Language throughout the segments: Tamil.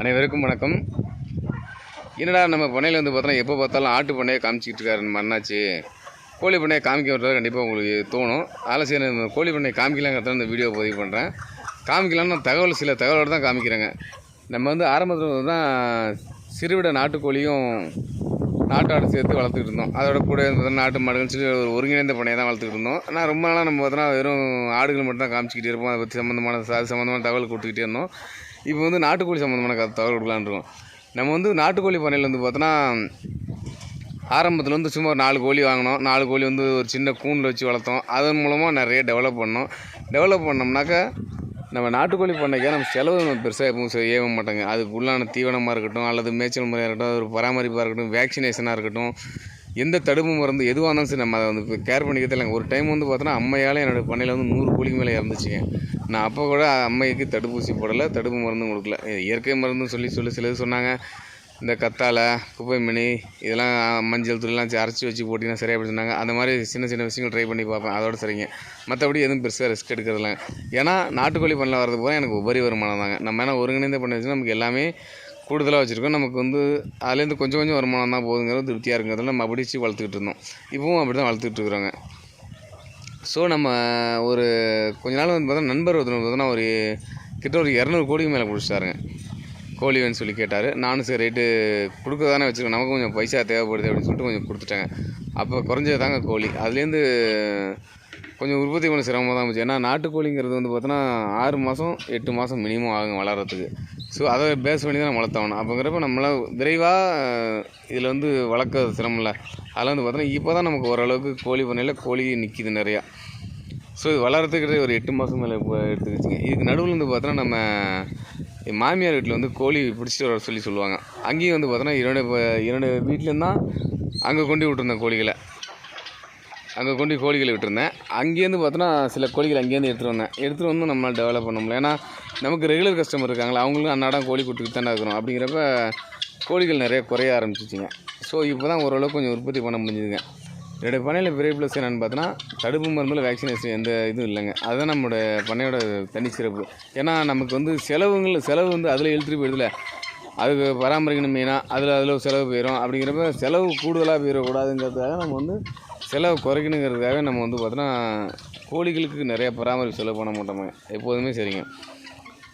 அனைவருக்கும் வணக்கம். என்னடா நம்ம பண்ணையில் வந்து பார்த்தோன்னா எப்போ பார்த்தாலும் ஆட்டு பண்ணையை காமிச்சிக்கிட்டு இருக்காரு மண்ணாச்சு கோழி பண்ணையை காமிக்க விட்றது கண்டிப்பாக உங்களுக்கு தோணும். அதில் சரி நம்ம கோழி பண்ணையை காமிக்கலாங்கிறத இந்த வீடியோ பதிவு பண்ணுறேன் காமிக்கலாம்னு நான் தகவல் சில தகவலோடு தான் காமிக்கிறேங்க. நம்ம வந்து ஆரம்பத்தில் தான் சிறுவிட நாட்டுக்கோழியும் நாட்டாடு சேர்த்து வளர்த்துக்கிட்டு இருந்தோம். அதோட கூட இருந்தது நாட்டு மாடுகள் சொல்லி ஒரு ஒருங்கிணைந்த பண்ணையை தான் வளர்த்துக்கிட்டு இருந்தோம். ஆனால் ரொம்ப நாளாக நம்ம பார்த்தோன்னா வெறும் ஆடுகள் மட்டும் தான் காமிச்சிக்கிட்டே இருப்போம். அதை பற்றி சம்மந்தமான அது சம்மந்தமான தகவல் கொடுத்துக்கிட்டே இருந்தோம். இப்போ வந்து நாட்டுக்கோழி சம்மந்தமான க- தகவல் கொடுக்கலான் இருக்கோம். நம்ம வந்து நாட்டுக்கோழி பண்ணையில் வந்து பார்த்தோன்னா ஆரம்பத்தில் வந்து சும்மா ஒரு நாலு கோழி வாங்கினோம். நாலு கோழி வந்து ஒரு சின்ன கூண்டில் வச்சு வளர்த்தோம். அதன் மூலமாக நிறைய டெவலப் பண்ணோம். டெவலப் பண்ணோம்னாக்கா நம்ம நாட்டுக்கோழி பண்ணைக்கு நம்ம செலவு நம்ம பெருசாக எப்பவும் செய்யவே மாட்டாங்க. அதுக்கு உள்ளான தீவனமாக இருக்கட்டும் அல்லது மேய்ச்சல் முறையாக இருக்கட்டும் ஒரு பராமரிப்பாக இருக்கட்டும் வேக்சினேஷனாக இருக்கட்டும் எந்த தடுப்பு மருந்து எதுவாக இருந்தாலும் சரி நம்ம அதை வந்து கேர் பண்ணிக்க இல்லைங்க. ஒரு டைம் வந்து பார்த்தோன்னா அம்மையால் என்னோடய பண்ணையில் வந்து நூறு கோழிக்கு மேலே இறந்துச்சுங்க. நான் அப்போ கூட அம்மைக்கு தடுப்பூசி போடலை தடுப்பு மருந்தும் கொடுக்கல. இயற்கை மருந்துன்னு சொல்லி சொல்லி சிலது சொன்னாங்க. இந்த கத்தாழை குப்பை மணி இதெல்லாம் மஞ்சள் தூள்லாம் அரைச்சி வச்சு போட்டிங்கன்னா சரியாக போய் சொன்னாங்க. அந்த மாதிரி சின்ன சின்ன விஷயங்கள் ட்ரை பண்ணி பார்ப்பேன். அதோட சரிங்க. மற்றபடி எதுவும் பெருசாக ரிஸ்க் எடுக்கிறதில்ல. ஏன்னா நாட்டுக்கோழி பண்ணல வரது போக எனக்கு உபரி வருமானம் தாங்க. நம்ம என்ன ஒருங்கிணைந்த பண்ணி வச்சு நமக்கு எல்லாமே கூடுதலாக வச்சுருக்கோம். நமக்கு வந்து அதுலேருந்து கொஞ்சம் கொஞ்சம் வருமானம் தான் போகுதுங்கிறது திருப்தியாக இருக்கிறதுல நம்ம அப்படிச்சு வளர்த்துக்கிட்டு இருந்தோம். இப்பவும் அப்படி தான் வளர்த்துக்கிட்டு இருக்கிறோங்க. ஸோ நம்ம ஒரு கொஞ்ச நாள் வந்து பார்த்தோம்னா நண்பர் ஒருத்தர் பார்த்தோன்னா ஒரு கிட்ட ஒரு இரநூறு கோடிக்கு மேலே பிடிச்சிட்டாருங்க கோழி வேணும்னு சொல்லி கேட்டார். நானும் சரி ரேட்டு கொடுக்க தானே வச்சுருக்கோம். நமக்கு கொஞ்சம் பைசா தேவைப்படுது அப்படின்னு சொல்லிட்டு கொஞ்சம் கொடுத்துட்டாங்க. அப்போ குறைஞ்சது தாங்க கோழி. அதுலேருந்து கொஞ்சம் உற்பத்தி பண்ண சிரமமாக தான் இருந்துச்சு. ஏன்னா நாட்டுக்கோழிங்கிறது வந்து பார்த்தோன்னா ஆறு மாதம் எட்டு மாதம் மினிமம் ஆகும் வளர்கிறதுக்கு ஸோ அதை பேஸ் பண்ணி தான் வளர்த்தவணும். அப்போங்கிறப்ப நம்மளால் விரைவாக இதில் வந்து வளர்க்க சிரமம் இல்லை. அதில் வந்து பார்த்தோன்னா இப்போ தான் நமக்கு ஓரளவுக்கு கோழி பண்ணையில் கோழி நிற்கிது நிறையா. ஸோ இது வளர்கிறதுக்கு ஒரு எட்டு மாதம் மேலே இப்போ எடுத்துக்கிச்சுங்க. இதுக்கு நடுவில் வந்து பார்த்தோன்னா நம்ம என் மாமியார் வீட்டில் வந்து கோழி பிடிச்சிட்டு வர சொல்லி சொல்லுவாங்க. அங்கேயும் வந்து பார்த்தோன்னா இரண்டு இரண்டு வீட்டிலேருந்தான் அங்கே கொண்டு விட்டுருந்தேன் கோழிகளை. அங்கே கொண்டு கோழிகளை விட்டுருந்தேன். அங்கேருந்து பார்த்தோன்னா சில கோழிகள் அங்கேருந்து எடுத்துகிட்டு வந்தேன். எடுத்துகிட்டு வந்து நம்மளால் டெவலப் பண்ண முடியல. ஏன்னா நமக்கு ரெகுலர் கஸ்டமர் இருக்காங்களா அவங்களும் அன்னாடம் கோழி கொடுத்துக்கிட்டு தானே இருக்கிறோம் அப்படிங்கிறப்ப கோழிகள் நிறைய குறைய ஆரம்பிச்சிச்சிங்க. ஸோ இப்போ தான் ஓரளவுக்கு கொஞ்சம் உற்பத்தி பண்ண முடிஞ்சுதுங்க. என்னுடைய பண்ணையில் பெரிய ப்ளஸ் என்னென்னு பார்த்தோன்னா தடுப்பு மருந்தில் வேக்சினேஷன் எந்த இதுவும் இல்லைங்க. அதுதான் நம்மளோட பண்ணையோட தனி சிறப்பு ஏன்னா நமக்கு வந்து செலவுங்கள் செலவு வந்து அதில் இழுத்துட்டு போயிடுதுல அதுக்கு பராமரிக்கணும் மெயினாக அதில் அதில் செலவு போயிடும் அப்படிங்கிறப்ப செலவு கூடுதலாக போயிடக்கூடாதுங்கிறதுக்காக நம்ம வந்து செலவு குறைக்கணுங்கிறதுக்காக நம்ம வந்து பார்த்தோன்னா கோழிகளுக்கு நிறைய பராமரிப்பு செலவு பண்ண மாட்டோங்க எப்போதுமே சரிங்க.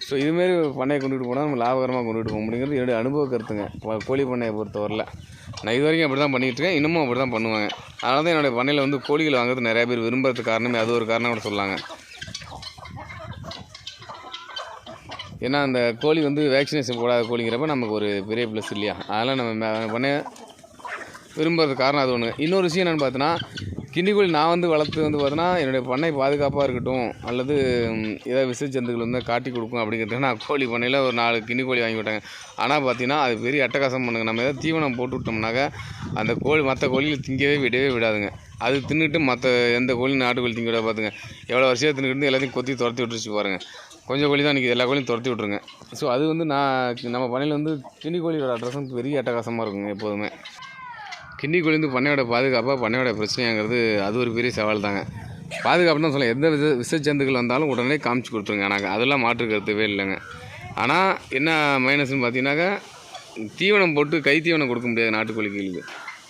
ஸோ இதுமாரி பண்ணையை கொண்டுட்டு போனால் நம்ம லாபகரமாக கொண்டுகிட்டு போக முடியுங்கிறது என்னுடைய அனுபவ கருத்துங்க. கோழி பண்ணையை பொறுத்தவரையில். நான் இது வரைக்கும் அப்படி தான் பண்ணிகிட்டு இருக்கேன். இன்னமும் அப்படி தான் பண்ணுவாங்க அதனால தான் என்னுடைய பண்ணையில் வந்து கோழிகள் வாங்குறது நிறையா பேர் விரும்புறதுக்கு காரணமே அது ஒரு காரணம் கூட சொல்லாங்க. ஏன்னா அந்த கோழி வந்து வேக்சினேஷன் போடாத கோழிங்கிறப்ப நமக்கு ஒரு பெரிய ப்ளஸ் இல்லையா? அதெல்லாம் நம்ம பண்ண விரும்புறது காரணம் அது ஒன்று இன்னொரு விஷயம் என்னென்னு பார்த்தோன்னா கின்னி நான் வந்து வளர்த்து வந்து பார்த்தோன்னா என்னுடைய பண்ணை பாதுகாப்பாக இருக்கட்டும் அல்லது ஏதாவது விச ஜந்துக்கள் வந்து காட்டி கொடுக்கும் அப்படிங்கிறது நான் கோழி பண்ணையில் ஒரு நாலு கின்னி கோழி வாங்கி விட்டாங்க ஆனால் பார்த்தீங்கன்னா அது பெரிய அட்டகாசம் பண்ணுங்க. நம்ம ஏதாவது தீவனம் போட்டு விட்டோம்னாக்கா அந்த கோழி மற்ற கோழிகள் திங்கவே விடவே விடாதுங்க. அது தின்னுட்டு மற்ற எந்த கோழி நாட்டுக்கோழி திங்க விட பார்த்துங்க எவ்வளோ வருஷம் தின்னுட்டு எல்லாத்தையும் கொத்தி துரத்தி விட்டுருச்சு பாருங்க. கொஞ்சம் கோழி தான் நிற்கிது எல்லா கோழியும் துரத்தி விட்ருங்க ஸோ அது வந்து நான் நம்ம பண்ணையில் வந்து கின்னி கோழியோட அட்ரஸும் பெரிய அட்டகாசமாக இருக்குங்க எப்போதுமே. கின்னி பண்ணையோட பாதுகாப்பாக பண்ணையோட பிரச்சனைங்கிறது அது ஒரு பெரிய சவால் தாங்க பாதுகாப்புனா சொல்ல எந்த வித விசஜந்துகள் வந்தாலும் உடனே காமிச்சு கொடுத்துருங்க. எனக்கு அதெல்லாம் மாற்று கருத்துவே இல்லைங்க. ஆனால் என்ன மைனஸ்னு பார்த்தீங்கன்னாக்கா தீவனம் போட்டு கை தீவனம் கொடுக்க முடியாது நாட்டுக்கோழிகளுக்கு.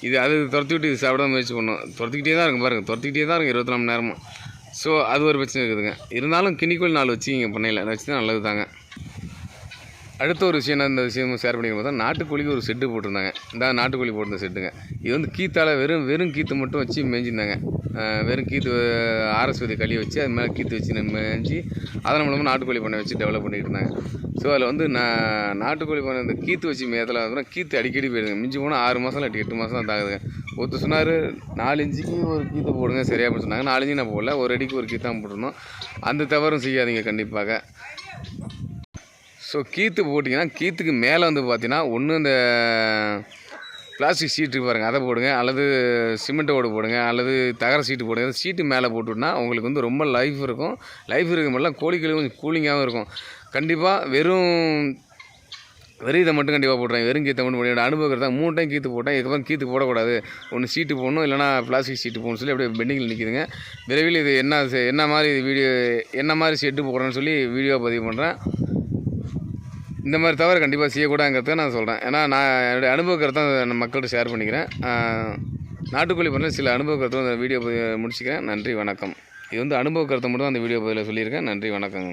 இது அது துரத்தி விட்டு இது சாப்பிட முயற்சி பண்ணும் துரத்திக்கிட்டே தான் இருக்கும் பாருங்கள் துரத்திக்கிட்டே தான் இருக்கும் இருபத்தி நாலு மணி நேரமும். ஸோ அது ஒரு பிரச்சனை இருக்குதுங்க. இருந்தாலும் கிண்ணிக்கோழி நாலு வச்சுக்கிங்க பண்ணையில். அதை வச்சு தான் நல்லது தாங்க அடுத்த ஒரு விஷயம் என்ன இந்த விஷயம் ஷேர் பண்ணிக்க பார்த்தா நாட்டுக்கோழிக்கு ஒரு செட்டு போட்டிருந்தாங்க. இந்த நாட்டுக்கோழி போட்டிருந்த செட்டுங்க இது வந்து கீத்தால் வெறும் வெறும் கீத்து மட்டும் வச்சு மேய்ஞ்சிருந்தாங்க வெறும் கீத்து ஆரஸ்வதி களி வச்சு அது மேலே கீத்து வச்சு மேய்ஞ்சி அதன் மூலமாக நாட்டுக்கோழி பண்ணை வச்சு டெவலப் பண்ணிக்கிட்டு இருந்தாங்க. ஸோ அதில் வந்து நான் நாட்டுக்கோழி பண்ணை இந்த கீத்து வச்சு மேத்தில் வந்து கீத்து அடிக்கடி போயிடுங்க மிஞ்சி போனால் ஆறு மாதம் இல்லாட்டி எட்டு மாதம் தான் தாக்குதுங்க ஒருத்தர் சொன்னார் நாலு ஒரு கீத்து போடுங்க சரியாக போய் சொன்னாங்க. நாலு நான் போடல ஒரு அடிக்கு ஒரு கீத்தான் போட்டிருந்தோம். அந்த தவறும் செய்யாதீங்க கண்டிப்பாக. ஸோ கீத்து போட்டிங்கன்னா கீத்துக்கு மேலே வந்து பார்த்தீங்கன்னா ஒன்று இந்த பிளாஸ்டிக் சீட்டு பாருங்கள் அதை போடுங்க அல்லது சிமெண்ட் ஓடு போடுங்க அல்லது தகர சீட்டு போடுங்க சீட்டு மேலே போட்டுவிட்னா உங்களுக்கு வந்து ரொம்ப லைஃப் இருக்கும். லைஃப் இருக்க மாதிரிலாம் கொஞ்சம் கூலிங்காகவும் இருக்கும். கண்டிப்பாக வெறும் வெறும் இதை மட்டும் கண்டிப்பாக போட்டுறேன் வெறும் கீத்தை மட்டும் போட்டு அனுபவம் தான் மூணு டைம் கீத்து போட்டேன் இதுக்கப்புறம் கீத்து போடக்கூடாது. ஒன்று சீட்டு போடணும் இல்லைனா பிளாஸ்டிக் சீட்டு போகணும்னு சொல்லி அப்படியே பெண்டிங்கில் நிற்கிதுங்க விரைவில் இது என்ன செ- என்ன மாதிரி வீடியோ என்ன மாதிரி ஷெட்டு போடுறேன்னு சொல்லி வீடியோ பதிவு பண்ணுறேன் இந்த மாதிரி தவிர கண்டிப்பாக செய்யக்கூடாதுங்கிறத நான் சொல்கிறேன் ஏன்னா நான் என்னுடைய அனுபவ நான் மக்கள்கிட்ட ஷேர் பண்ணிக்கிறேன். நாட்டுக்கோழி பண்ண சில அனுபவ அந்த வீடியோ முடிச்சுக்கிறேன். நன்றி வணக்கம். இது வந்து அனுபவ மட்டும் தான் அந்த வீடியோ பதிவில் சொல்லியிருக்கேன். நன்றி வணக்கங்க.